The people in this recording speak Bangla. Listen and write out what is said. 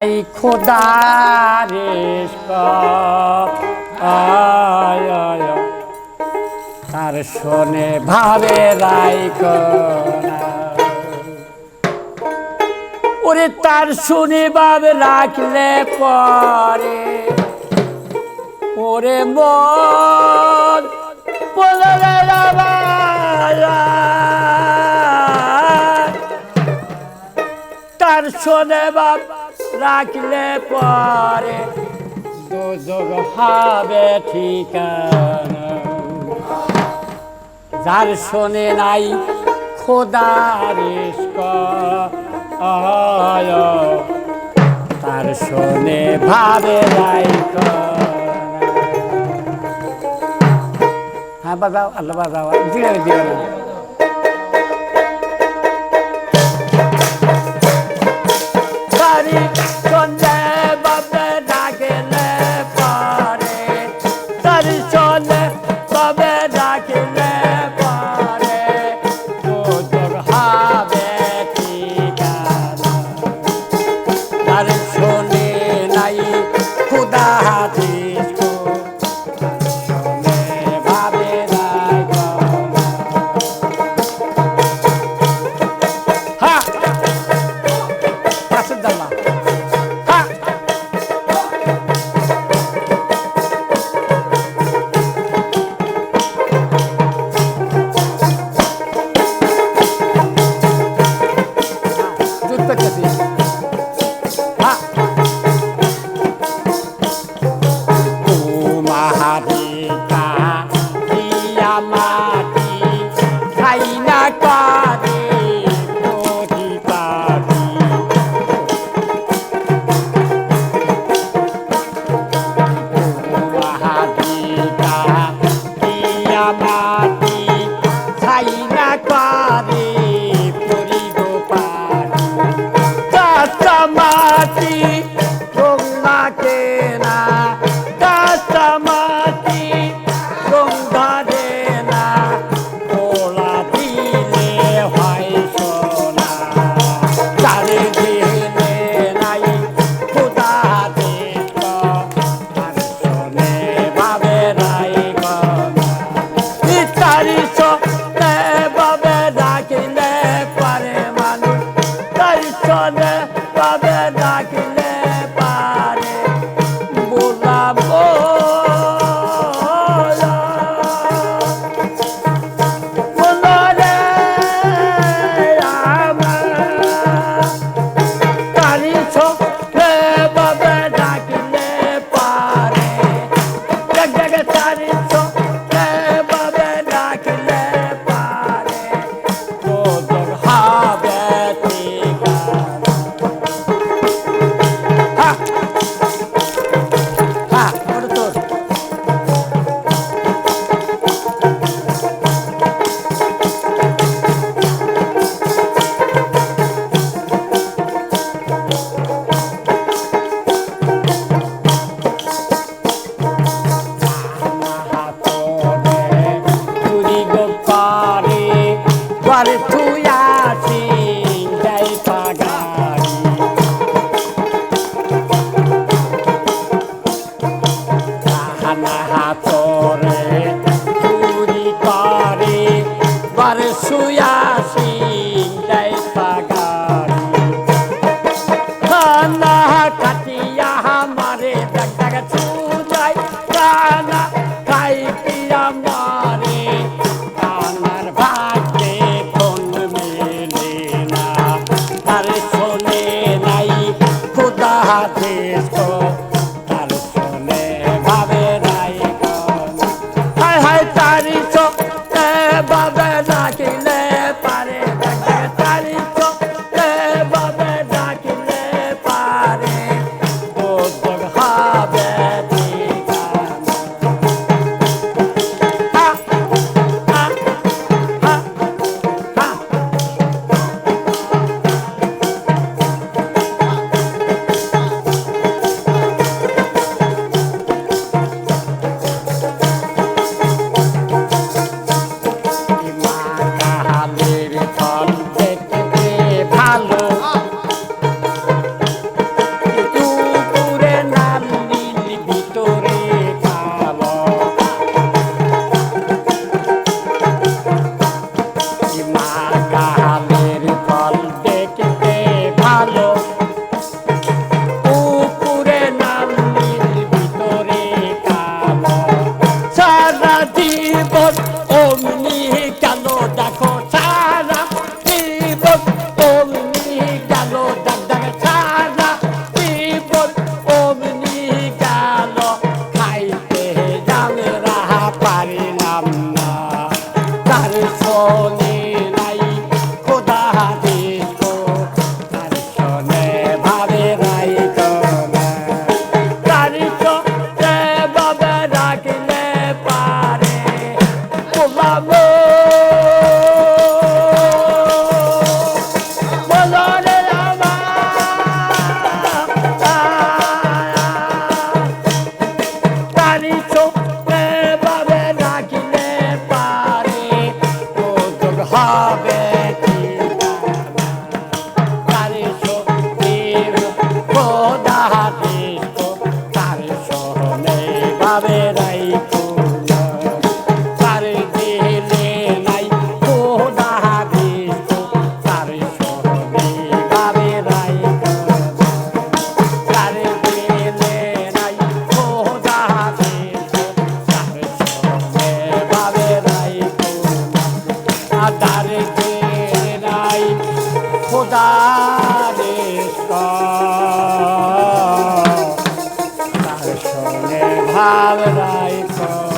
আই খোদা রে তার শোনে ভাবে রাইক ওরে তার শুনে ভাবে রাখলে পরে। ওরে মন তার শোনে বাবা রাখলে পরে দুযোগ হবে ঠিকানা। যার শোনে নাই খোদার তার শোনে ভাবে নাই হ্যাঁ বাজাও, আল্লাহ বাবা দিয়ে দিয়ে Bye. provável. have a right